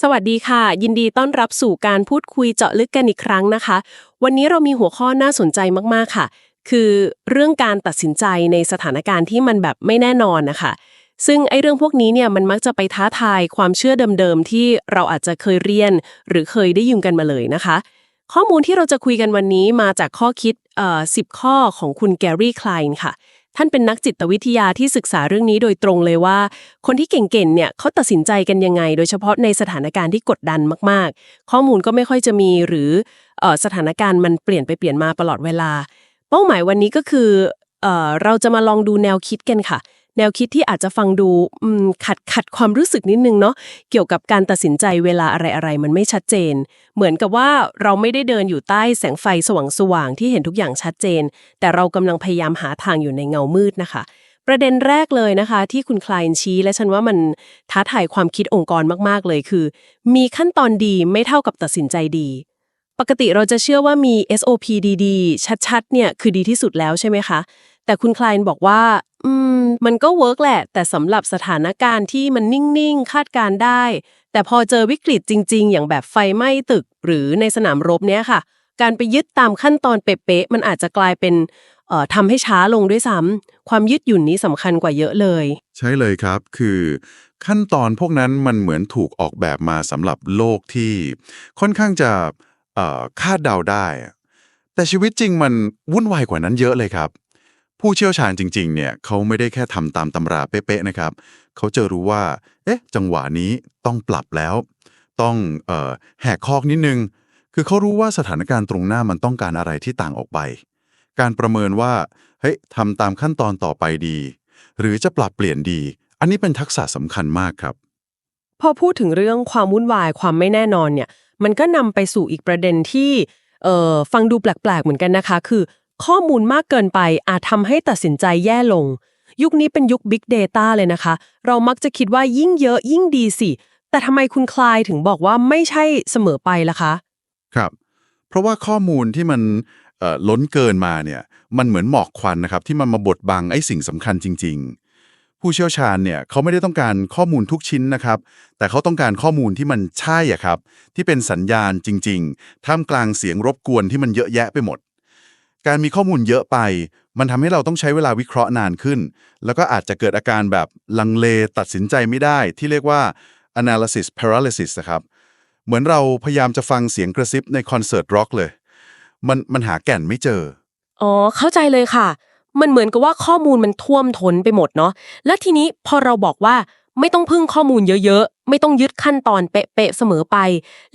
สวัสดีค่ะ ยินดีต้อนรับสู่การพูดคุยเจาะลึกกันอีกครั้งนะคะ วันนี้เรามีหัวข้อน่าสนใจมากๆค่ะ คือเรื่องการตัดสินใจในสถานการณ์ที่มันแบบไม่แน่นอนนะคะซึ่งไอ้เรื่องพวกนี้เนี่ยมันมักจะไปท้าทายความเชื่อเดิมๆที่เราอาจจะเคยเรียน หรือเคยได้ยินกันมาเลยนะคะ ข้อมูลที่เราจะคุยกันวันนี้มาจากข้อคิดเอ่อ10ข้อของคุณแกรี่คลายน์ค่ะ ท่านเป็นนักจิตวิทยาที่ศึกษาเรื่องนี้โดยตรงเลยว่า คนที่เก่งๆเนี่ยเขาตัดสินใจกันยังไง โดยเฉพาะในสถานการณ์ที่กดดันมากๆ ข้อมูลก็ไม่ค่อยจะมีหรืออสถานการณ์มันเปลี่ยนไปเปลี่ยนมาตลอดเวลา เป้าหมายวันนี้ก็คือเอเราจะมาลองดูแนวคิดกันค่ะ แนวคิดที่อาจจะฟังดูขัดขัดความรู้สึกนิดนึงเนาะเกี่ยวกับการตัดสินใจเวลาอะไรๆมันไม่ชัดเจน เหมือนกับว่าเราไม่ได้เดินอยู่ใต้แสงไฟสว่างๆที่เห็นทุกอย่างชัดเจน แต่เรากำลังพยายามหาทางอยู่ในเงามืดนะคะ ประเด็นแรกเลยนะคะ ที่คุณคลายน์ชี้ และฉันว่ามันท้าทายความคิดองค์กรมากๆเลยคือ มีขั้นตอนดีไม่เท่ากับตัดสินใจดีปกติเราจะเชื่อว่ามี SOP ดีๆ ชัดๆ เนี่ย คือดีที่สุดแล้วใช่ไหมคะ แต่คุณคลายนบอกว่า อืม มันก็เวิร์กแหละ แต่สำหรับสถานการณ์ที่มันนิ่ง ๆ คาดการได้ แต่พอเจอวิกฤตจริง ๆ อย่างแบบไฟไหม้ตึก หรือในสนามรบเนี้ยค่ะ การไปยึดตามขั้นตอนเป๊ะๆมันอาจจะกลายเป็นเอ่อทำให้ช้าลงด้วยซ้ำความยืดหยุ่นนี้สำคัญกว่าเยอะเลย ใช่เลยครับคือ ขั้นตอนพวกนั้นมันเหมือนถูกออกแบบมาสำหรับโลกที่ค่อนข้างจะคาดเดาได้ แต่ชีวิตจริงมันวุ่นวายกว่านั้นเยอะเลยครับ ผู้เชี่ยวชาญจริงๆ เนี่ยเขาไม่ได้แค่ทำตามตำราเป๊ะๆ นะครับ เขาจะรู้ว่า เอ๊ะ จังหวะนี้ต้องปรับแล้ว ต้องเอ่อแหกคอกนิดนึง คือเขารู้ว่าสถานการณ์ตรงหน้ามันต้องการอะไรที่ต่างออกไป การประเมินว่า เฮ้ยทำตามขั้นตอนต่อไปดี หรือจะปรับเปลี่ยนดี อันนี้เป็นทักษะสำคัญมากครับ พอพูดถึงเรื่องความวุ่นวายความไม่แน่นอนเนี่ย มันก็นำไปสู่อีกประเด็นที่เอ่อฟังดูแปลกๆ เหมือนกันนะคะ คือ ข้อมูลมากเกินไปอาจทำให้ตัดสินใจแย่ลง ยุคนี้เป็นยุค Big Data เลยนะคะ เรามักจะคิดว่ายิ่งเยอะยิ่งดีสิ แต่ทำไมคุณคลายถึงบอกว่าไม่ใช่เสมอไปล่ะคะ ครับ เพราะว่าข้อมูลที่มันเอ่อล้นเกินมาเนี่ยมันเหมือนหมอกควันนะครับที่มันมาบดบังไอ้สิ่งสำคัญจริง ๆ ผู้เชี่ยวชาญเนี่ยเขาไม่ได้ต้องการข้อมูลทุกชิ้นนะครับ แต่เขาต้องการข้อมูลที่มันใช่อะครับ ที่เป็นสัญญาณจริง ๆ ท่ามกลางเสียงรบกวนที่มันเยอะแยะไปหมด การมีข้อมูลเยอะไป มันทำให้เราต้องใช้เวลาวิเคราะห์นานขึ้น แล้วก็อาจจะเกิดอาการแบบลังเลตัดสินใจไม่ได้ ที่เรียกว่า analysis paralysis นะครับเหมือนเราพยายามจะฟังเสียงกระซิบในคอนเสิร์ตร็อกเลย มันมันหาแก่นไม่เจอ อ๋อ เข้าใจเลยค่ะ มันเหมือนกับว่าข้อมูลมันท่วมท้นไปหมดเนาะและทีนี้พอเราบอกว่าไม่ต้องพึ่งข้อมูลเยอะๆ ไม่ต้องยึดขั้นตอนเป๊ะๆเสมอไป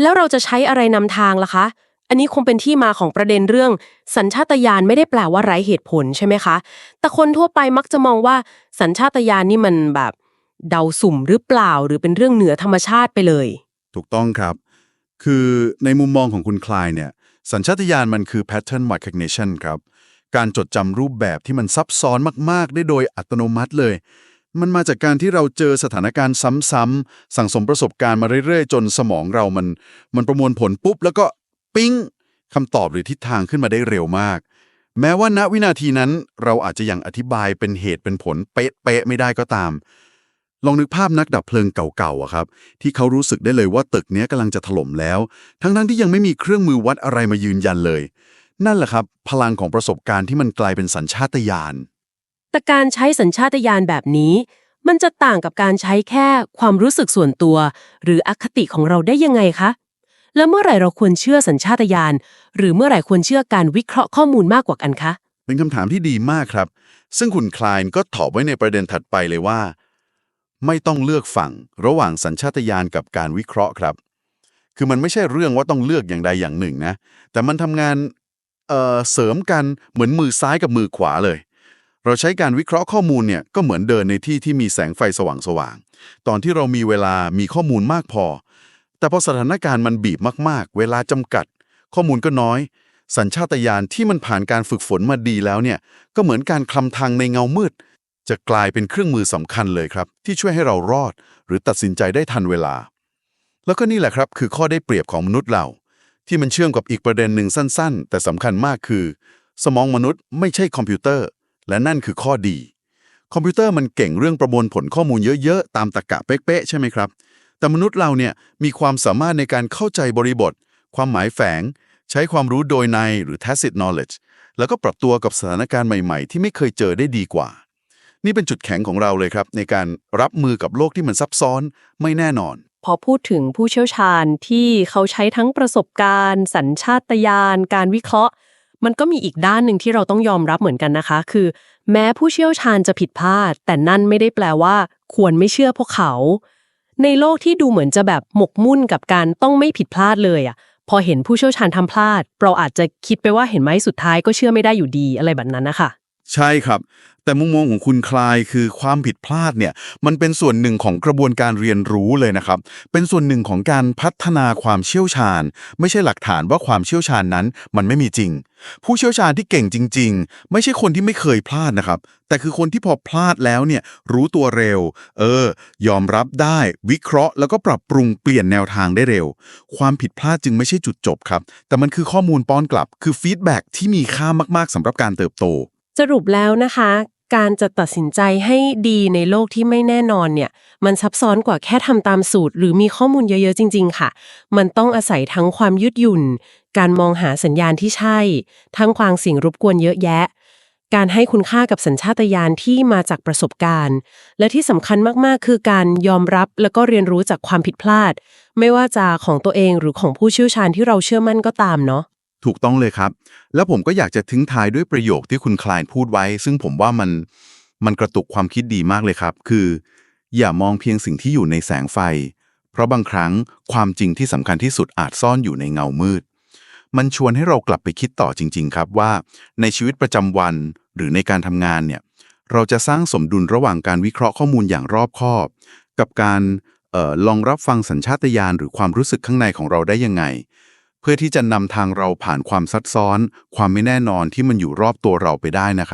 แล้วเราจะใช้อะไรนำทางล่ะคะ อันนี้คงเป็นที่มาของประเด็นเรื่อง สัญชาตญาณไม่ได้แปลว่าไร้เหตุผลใช่ไหมคะ แต่คนทั่วไปมักจะมองว่าสัญชาตญาณนี่มันแบบ เดาสุ่มหรือเปล่าหรือเป็นเรื่องเหนือธรรมชาติไปเลย ถูกต้องครับ คือในมุมมองของคุณคลายเนี่ย สัญชาตญาณมันคือ pattern recognition ครับ การจดจำรูปแบบที่มันซับซ้อนมาก ๆ ได้โดยอัตโนมัติเลย มันมาจากการที่เราเจอสถานการณ์ซ้ำๆสั่งสมประสบการณ์มาเรื่อย ๆ จนสมองเรามัน มันประมวลผลปุ๊บแล้วก็ ปิ๊งคำตอบหรือทิศทางขึ้นมาได้เร็วมาก แม้ว่าณวินาทีนั้นเราอาจจะยังอธิบายเป็นเหตุเป็นผลเป๊ะๆไม่ได้ก็ตาม ลองนึกภาพนักดับเพลิงเก่าๆอะครับ ที่เขารู้สึกได้เลยว่าตึกนี้กำลังจะถล่มแล้ว ทั้งๆที่ยังไม่มีเครื่องมือวัดอะไรมายืนยันเลย นั่นแหละครับ พลังของประสบการณ์ที่มันกลายเป็นสัญชาตญาณแต่การใช้สัญชาตญาณแบบนี้ มันจะต่างกับการใช้แค่ความรู้สึกส่วนตัว หรืออคติของเราได้ยังไงคะ แล้วเมื่อไหร่เราควรเชื่อสัญชาตญาณหรือเมื่อไหร่ควรเชื่อการวิเคราะห์ข้อมูลมากกว่ากันคะ เป็นคำถามที่ดีมากครับ ซึ่งคุณคลายน์ก็ตอบไว้ในประเด็นถัดไปเลยว่า ไม่ต้องเลือกฝั่งระหว่างสัญชาตญาณกับการวิเคราะห์ครับ คือมันไม่ใช่เรื่องว่าต้องเลือกอย่างใดอย่างหนึ่งนะ แต่มันทำงานเอ่อเสริมกันเหมือนมือซ้ายกับมือขวาเลย เราใช้การวิเคราะห์ข้อมูลเนี่ยก็เหมือนเดินในที่ที่มีแสงไฟสว่างๆ ตอนที่เรามีเวลามีข้อมูลมากพอ แต่พอสถานการณ์มันบีบมากๆ เวลาจำกัด ข้อมูลก็น้อย สัญชาตญาณที่มันผ่านการฝึกฝนมาดีแล้วเนี่ย ก็เหมือนการคลำทางในเงามืด จะกลายเป็นเครื่องมือสำคัญเลยครับ ที่ช่วยให้เรารอด หรือตัดสินใจได้ทันเวลา แล้วก็นี่แหละครับ คือข้อได้เปรียบของมนุษย์เรา ที่มันเชื่อมกับอีกประเด็นหนึ่งสั้น ๆ แต่สำคัญมากคือ สมองมนุษย์ไม่ใช่คอมพิวเตอร์ และนั่นคือข้อดี คอมพิวเตอร์มันเก่งเรื่องประมวลผลข้อมูลเยอะๆตามตรรกะเป๊ะๆใช่ไหมครับ แต่มนุษย์เราเนี่ยมีความสามารถในการเข้าใจบริบท ความหมายแฝง ใช้ความรู้โดยในหรือ tacit knowledge แล้วก็ปรับตัวกับสถานการณ์ใหม่ๆ ที่ไม่เคยเจอได้ดีกว่า นี่เป็นจุดแข็งของเราเลยครับ ในการรับมือกับโลกที่มันซับซ้อนไม่แน่นอน พอพูดถึงผู้เชี่ยวชาญที่เขาใช้ทั้งประสบการณ์ สัญชาตญาณการวิเคราะห์ มันก็มีอีกด้านหนึ่งที่เราต้องยอมรับเหมือนกันนะคะ คือ แม้ผู้เชี่ยวชาญจะผิดพลาด แต่นั่นไม่ได้แปลว่า ควรไม่เชื่อพวกเขา ในโลกที่ดูเหมือนจะแบบหมกมุ่นกับการต้องไม่ผิดพลาดเลยอะ พอเห็นผู้เชี่ยวชาญทำพลาด เราอาจจะคิดไปว่าเห็นไหมสุดท้ายก็เชื่อไม่ได้อยู่ดีอะไรแบบนั้นนะคะ ใช่ครับ แต่มุมมองของคุณคลายคือความผิดพลาดเนี่ย มันเป็นส่วนหนึ่งของกระบวนการเรียนรู้เลยนะครับ เป็นส่วนหนึ่งของการพัฒนาความเชี่ยวชาญ ไม่ใช่หลักฐานว่าความเชี่ยวชาญนั้นมันไม่มีจริง ผู้เชี่ยวชาญที่เก่งจริง ๆ ไม่ใช่คนที่ไม่เคยพลาดนะครับ แต่คือคนที่พอพลาดแล้วเนี่ยรู้ตัวเร็ว เออ ยอมรับได้ วิเคราะห์ แล้วก็ปรับปรุงเปลี่ยนแนวทางได้เร็ว ความผิดพลาดจึงไม่ใช่จุดจบครับ แต่มันคือข้อมูลป้อนกลับ คือฟีดแบ็กที่มีค่ามากๆสำหรับการเติบโต สรุปแล้วนะคะ การจะตัดสินใจให้ดีในโลกที่ไม่แน่นอนเนี่ย มันซับซ้อนกว่าแค่ทำตามสูตร หรือมีข้อมูลเยอะๆจริง ๆ ค่ะ มันต้องอาศัยทั้งความยืดหยุ่น การมองหาสัญญาณที่ใช่ ทั้งความสิ่งรบกวนเยอะแยะ การให้คุณค่ากับสัญชาตญาณที่มาจากประสบการณ์ และที่สำคัญมากๆ คือการยอมรับแล้วก็เรียนรู้จากความผิดพลาด ไม่ว่าจะของตัวเองหรือของผู้เชี่ยวชาญที่เราเชื่อมั่นก็ตามเนาะ ถูกต้องเลยครับ แล้วผมก็อยากจะทิ้งท้ายด้วยประโยคที่คุณคลายพูดไว้ ซึ่งผมว่ามันมันกระตุกความคิดดีมากเลยครับ คือ อย่ามองเพียงสิ่งที่อยู่ในแสงไฟ เพราะบางครั้งความจริงที่สำคัญที่สุดอาจซ่อนอยู่ในเงามืด มันชวนให้เรากลับไปคิดต่อจริง ๆ ครับว่า ในชีวิตประจำวันหรือในการทำงานเนี่ยเราจะสร้างสมดุลระหว่างการวิเคราะห์ข้อมูลอย่างรอบคอบ กับการเออลองรับฟังสัญชาตญาณหรือความรู้สึกข้างในของเราได้ยังไง พื่อที่จะนำทางเราผ่านความซับซ้อน ความไม่แน่นอนที่มันอยู่รอบตัวเราไปได้นะครับ